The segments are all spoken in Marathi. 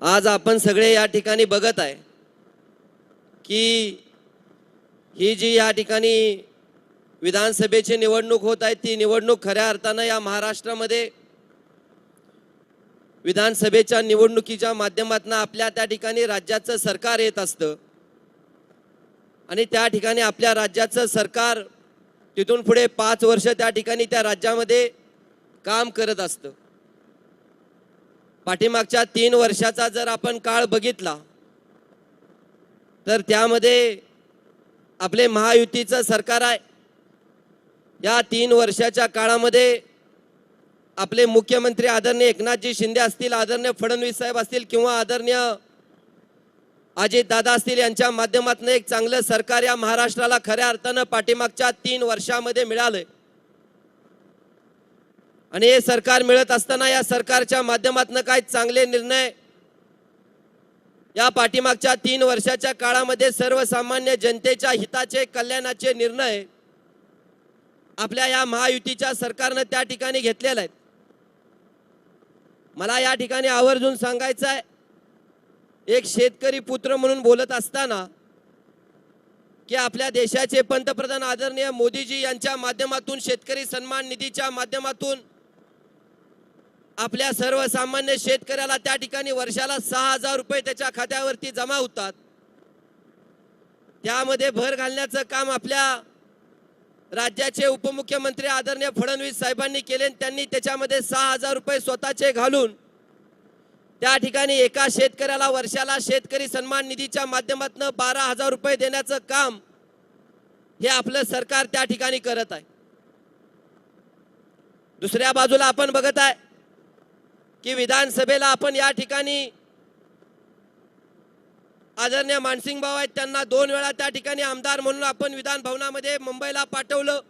आज आपण सगळे या ठिकाणी बघत आहे की ही जी या ठिकाणी विधानसभेची निवडणूक होत आहे ती निवडणूक खऱ्या अर्थानं या महाराष्ट्रामध्ये विधानसभेच्या निवडणुकीच्या माध्यमातून आपल्या त्या ठिकाणी राज्याचं सरकार येत असतं. आणि त्या ठिकाणी आपल्या राज्याचं सरकार तिथून पुढे पाच वर्ष त्या ठिकाणी त्या राज्यामध्ये काम करत असतं. पाठीमागच्या तीन वर्षाचा जर आपण काळ बघितला तर त्यामध्ये आपले महायुतीचं सरकार आहे. या तीन वर्षाच्या काळामध्ये आपले मुख्यमंत्री आदरणीय एकनाथजी शिंदे असतील आदरणीय फडणवीस साहेब असतील किंवा आदरणीय अजित दादा असतील यांच्या माध्यमातून एक चांगलं सरकार या महाराष्ट्राला खऱ्या अर्थानं पाठीमागच्या तीन वर्षामध्ये मिळालं आणि हे सरकार मिळत असताना या सरकारच्या माध्यमातून काही चांगले निर्णय या पाठीमागच्या तीन वर्षाच्या काळामध्ये सर्वसामान्य जनतेच्या हिताचे कल्याणाचे निर्णय आपल्या या महायुतीच्या सरकारनं त्या ठिकाणी घेतलेले आहेत. मला या ठिकाणी आवर्जून सांगायचं आहे एक शेतकरी पुत्र म्हणून बोलत असताना की आपल्या देशाचे पंतप्रधान आदरणीय मोदीजी यांच्या माध्यमातून शेतकरी सन्मान निधीच्या माध्यमातून आपल्या सर्वसामान्य शेतकऱ्याला त्या ठिकाणी वर्षाला सहा हजार रुपये त्याच्या खात्यावरती जमा होतात. त्यामध्ये भर घालण्याचं काम आपल्या राज्याचे उपमुख्यमंत्री आदरणीय फडणवीस साहेबांनी केले आणि त्यांनी त्याच्यामध्ये सहा हजार रुपये स्वतःचे घालून त्या ठिकाणी एका शेतकऱ्याला वर्षाला शेतकरी सन्मान निधीच्या माध्यमातून बारा हजार रुपये देण्याचं काम हे आपलं सरकार त्या ठिकाणी करत आहे. दुसऱ्या बाजूला आपण बघत आहे की विधानसभेला आपण या ठिकाणी आदरणीय मानसिंग भाऊ आहेत त्यांना दोन वेळा त्या ठिकाणी आमदार म्हणून आपण विधान भवनामध्ये मुंबईला पाठवलं.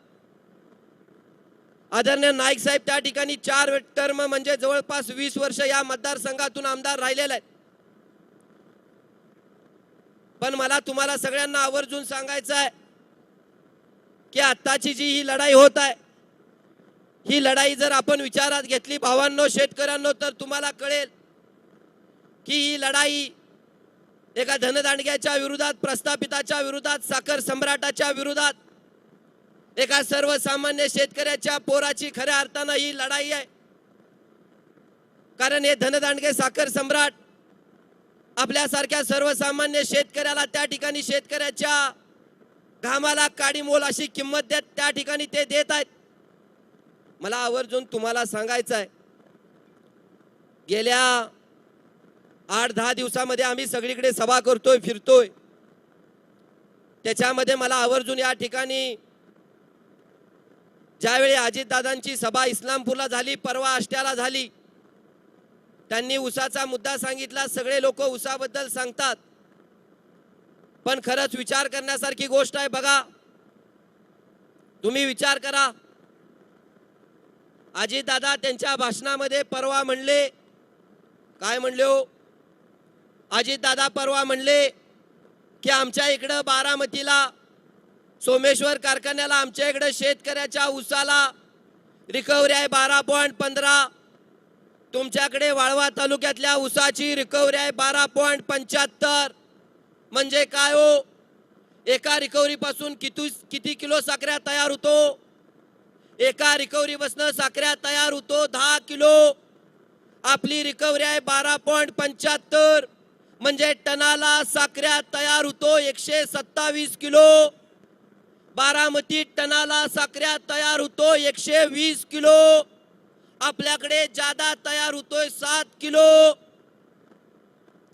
आदरणीय नाईक साहेब त्या ठिकाणी चार टर्म म्हणजे जवळपास वीस वर्ष या मतदारसंघातून आमदार राहिलेले आहेत. पण मला तुम्हाला सगळ्यांना आवर्जून सांगायचं आहे की आत्ताची जी ही लढाई होत आहे ही लढाई जर आपण विचारात घेतली भावांनो शेतकऱ्यांनो तर तुम्हाला कळेल की ही लढाई एका धनदांडग्याच्या विरोधात प्रस्थापिताच्या विरोधात साखर सम्राटाच्या विरोधात एका सर्वसामान्य शेतकऱ्याच्या पोराची खऱ्या अर्थानं ही लढाई आहे. कारण हे धनदांडगे साखर सम्राट आपल्यासारख्या सर्वसामान्य शेतकऱ्याला त्या ठिकाणी शेतकऱ्याच्या घामाला काडी मोल अशी किंमत देत त्या ठिकाणी ते देत आहेत. मला आवर्जून तुम्हाला सांगायचं आहे गेल्या आठ दहा दिवसामध्ये आम्ही सगळीकडे सभा करतोय फिरतोय. त्याच्यामध्ये मला आवर्जून या ठिकाणी ज्यावेळी अजितदादांची सभा इस्लामपूरला झाली परवा आष्ट्याला झाली त्यांनी उसाचा मुद्दा सांगितला सगळे लोक उसाबद्दल सांगतात. पण खरंच विचार करण्यासारखी गोष्ट आहे बघा. तुम्ही विचार करा. अजितदादा त्यांच्या भाषणामध्ये परवा म्हणले. काय म्हणले हो? अजितदादा परवा म्हणले की आमच्या इकडं बारामतीला सोमेश्वर कारखान्याला आमच्या इकडं शेतकऱ्याच्या उसाला रिकव्हरी आहे बारा पॉईंट पंधरा. तुमच्याकडे वाळवा तालुक्यातल्या उसाची रिकव्हरी आहे बारा पॉईंट पंच्याहत्तर. म्हणजे काय हो? एका रिकव्हरीपासून किती किती किलो साखऱ्या तयार होतो? एका रिकव्हरी बसनं साखऱ्या तयार होतो दहा किलो. आपली रिकव्हरी आहे बारा पॉईंट पंच्याहत्तर. म्हणजे टनाला साखऱ्या तयार होतो एकशे सत्तावीस किलो. बारामती टनाला साखऱ्या तयार होतो एकशे वीस किलो. आपल्याकडे जादा तयार होतोय सात किलो.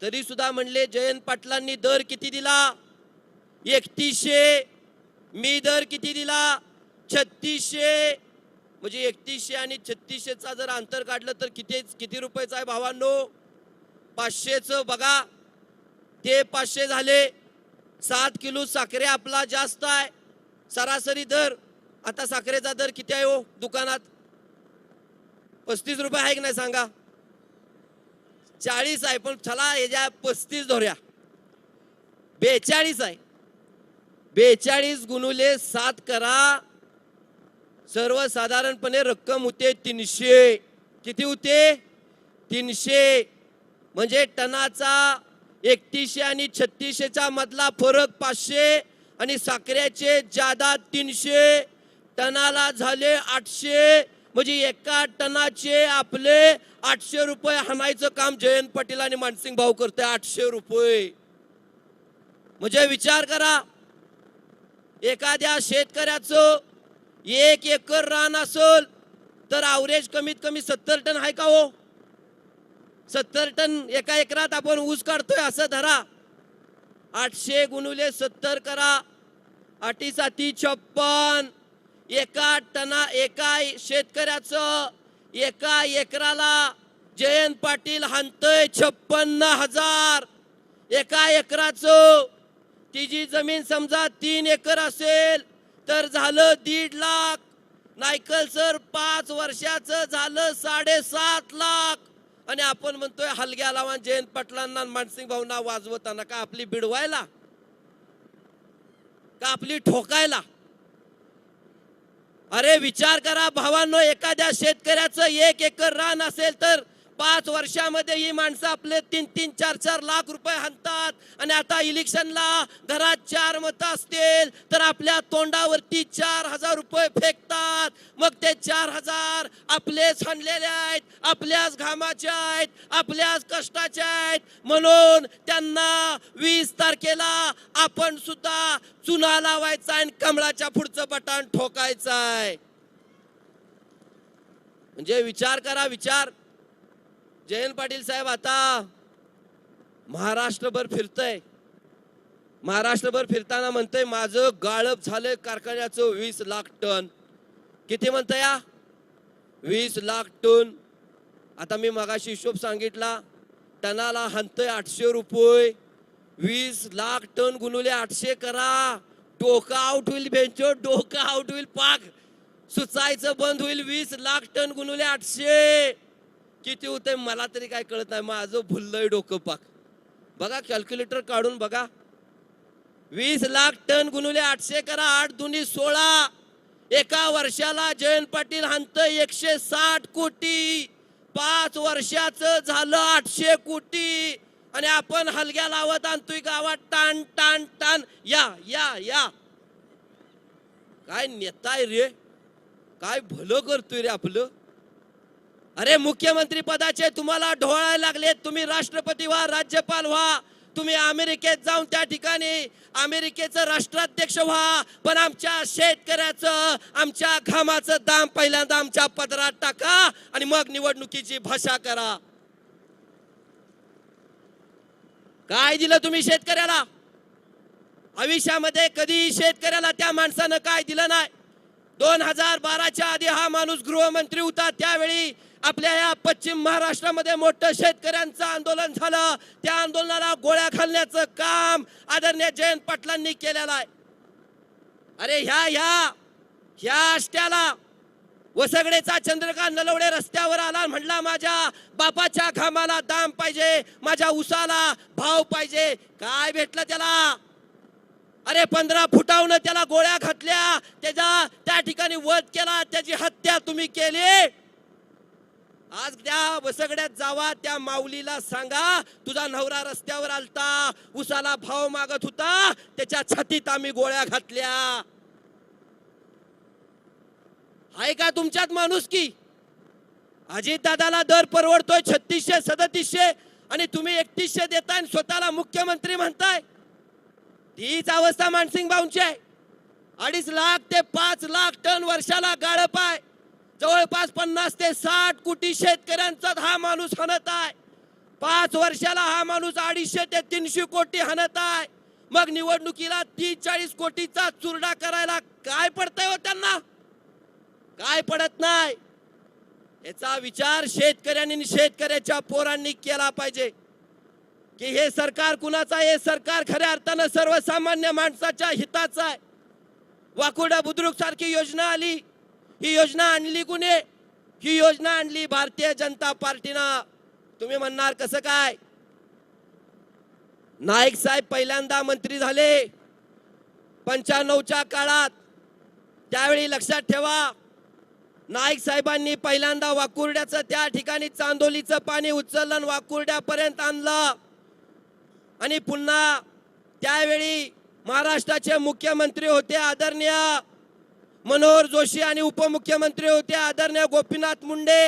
तरी सुद्धा म्हणले जयंत पाटलांनी दर किती दिला? एकतीसशे. मी दर किती दिला? छत्तीसशे म्हणजे एकतीसशे आणि छत्तीसशेचा जर अंतर काढलं तर किती किती रुपयाचं आहे भावांनो? पाचशेचं बघा. ते पाचशे झाले. सात किलो साखरे आपला जास्त आहे. सरासरी दर. आता साखरेचा दर किती आहे हो दुकानात? पस्तीस रुपये आहे की नाही सांगा? चाळीस आहे पण चला ह्याच्या पस्तीस धोऱ्या बेचाळीस आहे. बेचाळीस गुणुले सात करा. सर्वसाधारणपणे रक्कम होते तीनशे. किती होते? तीनशे. म्हणजे टनाचा एकतीसशे आणि छत्तीसशेचा मधला फरक पाचशे आणि साखरेचे जादा तीनशे. टनाला झाले आठशे. म्हणजे एका टनाचे आपले आठशे रुपये. हाणायचं काम जयंत पाटील आणि मानसिंग भाऊ करते आठशे रुपये. म्हणजे विचार करा. एखाद्या शेतकऱ्याचं एक एकर रान असल तर आवरेज कमीत कमी सत्तर टन आहे का हो? सत्तर टन एका एकरात आपण ऊस काढतोय असं धरा. आठशे गुणुले सत्तर करा. अटी साती छप्पन. एका टना एका शेतकऱ्याचं एका एकराला जयंत पाटील हाणतय छप्पन्न हजार. एका एकराचं तिची जमीन समजा तीन एकर असेल. तर झालं दीड लाख. नायकल सर पाच वर्षाचं झालं साडेसात लाख. आणि आपण म्हणतोय हलग्या लावा जयंत पाटलांना मानसिंग भाऊना वाजवताना का आपली बिडवायला? का आपली ठोकायला? अरे विचार करा भावांनो एखाद्या शेतकऱ्याचं एक एकर रान असेल तर पाच वर्षामध्ये ही माणसं आपले तीन तीन चार चार लाख रुपये हाणतात. आणि आता इलेक्शनला घरात चार मतं असतील तर आपल्या तोंडावरती चार हजार रुपये फेकतात. मग ते चार हजार आपलेच हाणलेले आहेत आपल्याच घामाचे आहेत आपल्याच कष्टाचे आहेत. म्हणून त्यांना वीस तारखेला आपण सुद्धा चुना लावायचा आणि कमळाच्या पुढचं बटन ठोकायचं आहे. म्हणजे विचार करा विचार. जयंत पाटील साहेब आता महाराष्ट्रभर फिरतय. महाराष्ट्रभर फिरताना म्हणतंय माझं गाळप झालंय कारखान्याचं वीस लाख टन. किती म्हणतंय या वीस लाख टन. आता मी मगाशी हिशोब सांगितला टनाला हाणतंय आठशे रुपये. वीस लाख टन गुणुले आठशे करा. डोका आउट होईल बेंचो डोका आउट होईल पाक. सुचायचं बंद होईल वीस लाख टन गुणुले आठशे. किती होतंय मला तरी काय कळत नाही. माझं भुललंय डोकं पाक. बघा कॅल्क्युलेटर काढून बघा. वीस लाख टन गुणुले आठशे करा आठ दुनी सोळा. एका वर्षाला जयंत पाटील हांत एकशे साठ कोटी. पाच वर्षाचं झालं आठशे कोटी. आणि आपण हलग्या लावत आणतोय गावात टाण टाण टाण या या या. काय नेताय रे? काय भलं करतोय रे आपलं? अरे मुख्यमंत्री पदाचे तुम्हाला ढोळायला लागले तुम्ही राष्ट्रपती व्हा राज्यपाल व्हा. तुम्ही अमेरिकेत जाऊन त्या ठिकाणी अमेरिकेचं राष्ट्राध्यक्ष व्हा. पण आमच्या शेतकऱ्याचं आमच्या घामाचं दाम पहिल्यांदा आमच्या पदरात टाका आणि मग निवडणुकीची भाषा करा. काय दिलं तुम्ही शेतकऱ्याला? आयुष्यामध्ये कधी शेतकऱ्याला त्या माणसानं काय दिलं नाही. दोन हजार बाराच्या आधी हा माणूस गृहमंत्री होता. त्यावेळी आपल्या या पश्चिम महाराष्ट्रामध्ये मोठं शेतकऱ्यांचं आंदोलन झालं. त्या आंदोलनाला गोळ्या घालण्याचं काम आदरणीय जयंत पाटलांनी केलेलं आहे. अरे ह्या ह्या ह्या आष्ट्याला वसगडेचा चंद्रकांत नलवडे रस्त्यावर आला म्हणला माझ्या बापाच्या घामाला दाम पाहिजे माझ्या उसाला भाव पाहिजे. काय भेटलं त्याला? अरे पंधरा फुटावून त्याला गोळ्या घातल्या त्याचा त्या ठिकाणी वध केला त्याची हत्या तुम्ही केली. आज त्या वसगड्यात जावा त्या माऊलीला सांगा तुझा नवरा रस्त्यावर आलता उसाला भाव मागत होता त्याच्या छातीत आम्ही गोळ्या घातल्या. आहे का तुमच्यात माणूस की? अजित दादाला दर परवडतोय छत्तीसशे सदतीसशे आणि तुम्ही एकतीसशे देताय आणि स्वतःला मुख्यमंत्री म्हणताय. तीच अवस्था मानसिंग भाऊंची आहे. अडीच लाख ते पाच लाख टन वर्षाला गाळप आहे. जवळपास पन्नास ते साठ कोटी शेतकऱ्यांचा हा माणूस हनत आहे. पाच वर्षाला हा माणूस अडीचशे ते तीनशे कोटी हनत आहे. मग निवडणुकीला तीस चाळीस कोटीचा चुरडा करायला काय पडतंय हो त्यांना? काय पडत नाही. याचा विचार शेतकऱ्यांनी शेतकऱ्याच्या पोरांनी केला पाहिजे. की हे सरकार कुणाचं आहे? हे सरकार खऱ्या अर्थानं सर्वसामान्य माणसाच्या हिताचं आहे. वाकुडा बुद्रुक सारखी योजना आली. ही योजना आणली कुणी? ही योजना आणली भारतीय जनता पार्टीनं. तुम्ही म्हणणार कसं काय? नाईक साहेब पहिल्यांदा मंत्री झाले. पंच्याण्णवच्या काळात त्यावेळी लक्षात ठेवा नाईक साहेबांनी पहिल्यांदा वाकुर्ड्याचं त्या ठिकाणी चांदोलीचं पाणी उचललं वाकुर्ड्यापर्यंत आणलं. आणि पुन्हा त्यावेळी महाराष्ट्राचे मुख्यमंत्री होते आदरणीय मनोहर जोशी आणि उपमुख्यमंत्री होते आदरणीय गोपीनाथ मुंडे.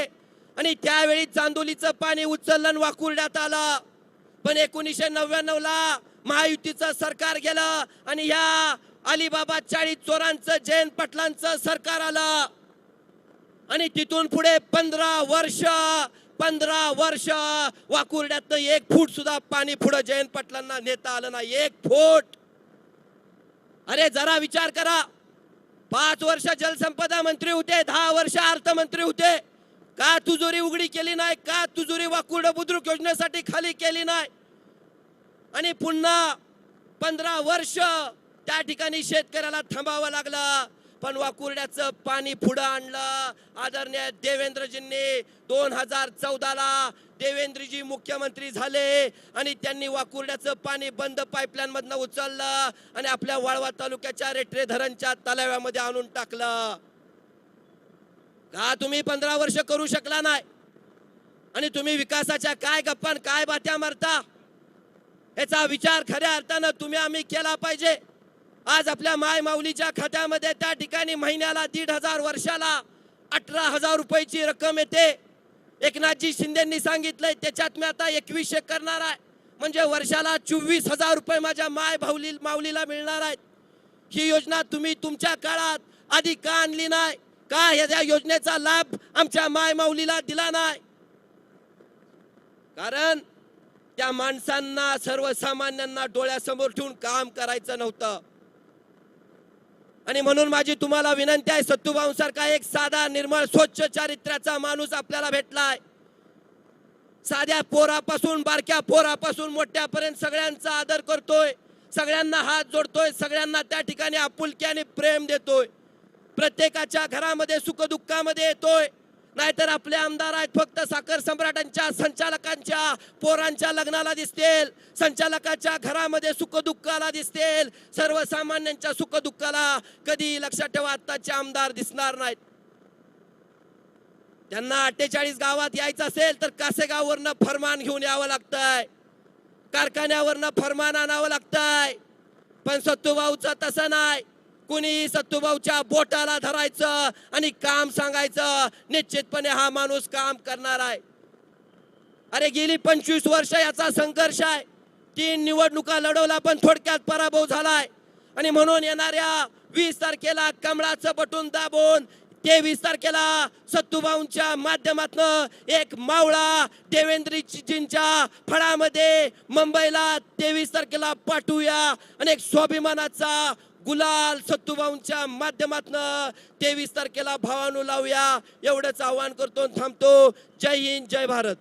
आणि त्यावेळी चांदोलीचं पाणी उचललं वाकुरण्यात वाकुर्ड्यात आलं. पण एकोणीसशे नव्याण्णव ला महायुतीचं सरकार गेलं आणि ह्या अलिबाबा चाळीस चोरांचं जयंत पाटलांचं सरकार आलं. आणि तिथून पुढे पंधरा वर्ष पंधरा वर्ष वाकुर्ड्यात एक फूट सुद्धा पाणी पुढे जयंत पाटलांना नेता आलं ना एक फूट. अरे जरा विचार करा. पाच वर्ष जलसंपदा मंत्री होते दहा वर्ष अर्थमंत्री होते. का तुजोरी उघडी केली नाही? का तुजोरी वाकुर्ड बुद्रुक योजनेसाठी खाली केली नाही? आणि पुन्हा पंधरा वर्ष त्या ठिकाणी शेतकऱ्याला थांबावं लागलं. पण वाकुर्ड्याचं पाणी पुढं आणलं. आदरणीय देवेंद्रजींनी दोन हजार चौदाला देवेंद्रजी मुख्यमंत्री झाले आणि त्यांनी वाकुर्ड्याचं पाणी बंद पाईपलाईन मधनं उचललं आणि आपल्या वाळवा तालुक्याच्या रेट्रे धरणच्या तलाव्यामध्ये आणून टाकलं. का तुम्ही पंधरा वर्ष करू शकला नाही? आणि तुम्ही विकासाच्या काय गप्पान काय बात्या मारता? याचा विचार खऱ्या अर्थानं तुम्ही आम्ही केला पाहिजे. आज आपल्या माय माऊलीच्या खात्यामध्ये त्या ठिकाणी महिन्याला दीड हजार वर्षाला अठरा हजार रुपयाची रक्कम येते. एकनाथजी शिंदेंनी सांगितलंय त्याच्यात मी आता एकवीसशे करणार आहे. म्हणजे वर्षाला चोवीस हजार रुपये माझ्या माय भाऊली माऊलीला मिळणार आहेत. ही योजना तुम्ही तुमच्या काळात आधी का आणली नाही? का या योजनेचा लाभ आमच्या माय माऊलीला दिला नाही? कारण त्या माणसांना सर्वसामान्यांना डोळ्यासमोर ठेवून काम करायचं नव्हतं. आणि म्हणून माझी तुम्हाला विनंती आहे सत्तूभाऊ सारखा एक साधा निर्मळ स्वच्छ चारित्र्याचा माणूस आपल्याला भेटलाय. साध्या पोरापासून बारक्या पोरापासून मोठ्यापर्यंत सगळ्यांचा आदर करतोय. सगळ्यांना हात जोडतोय सगळ्यांना त्या ठिकाणी आपुलक्याने प्रेम देतोय. प्रत्येकाच्या घरामध्ये सुखदुःखामध्ये येतोय. नाहीतर आपले आमदार आहेत फक्त साखर सम्राटांच्या संचालकांच्या पोरांच्या लग्नाला दिसतील. संचालकाच्या घरामध्ये सुखदुःखाला दिसतील. सर्वसामान्यांच्या सुखदुःखाला कधी लक्षात ठेवा आत्ताचे आमदार दिसणार नाहीत. त्यांना अठ्ठेचाळीस गावात यायचं असेल तर कासेगाववरनं फरमान घेऊन यावं लागतंय. कारखान्यावरनं फरमान आणावं लागतंय. पण सत्तूभाऊचं तसं नाही. कुणी सत्तूभाऊच्या बोटाला धरायचं आणि काम सांगायचं निश्चितपणे हा माणूस काम करणार आहे. अरे गेली पंचवीस वर्ष याचा संघर्ष आहे. तीन निवडणुका लढवला पण थोडक्यात पराभव झालाय. आणि म्हणून येणाऱ्या वीस तारखेला कमळाचं बटून दाबून तेवीस तारखेला सत्तूभाऊंच्या माध्यमातनं एक मावळा देवेंद्रजींच्या फळामध्ये मुंबईला तेवीस तारखेला पाठवूया. आणि एक स्वाभिमानाचा गुलाल सत्तूभाऊंच्या माध्यमातनं तेवीस तारखेला भावानू लावूया. एवढंच आव्हान करतो थांबतो. जय हिंद जय भारत.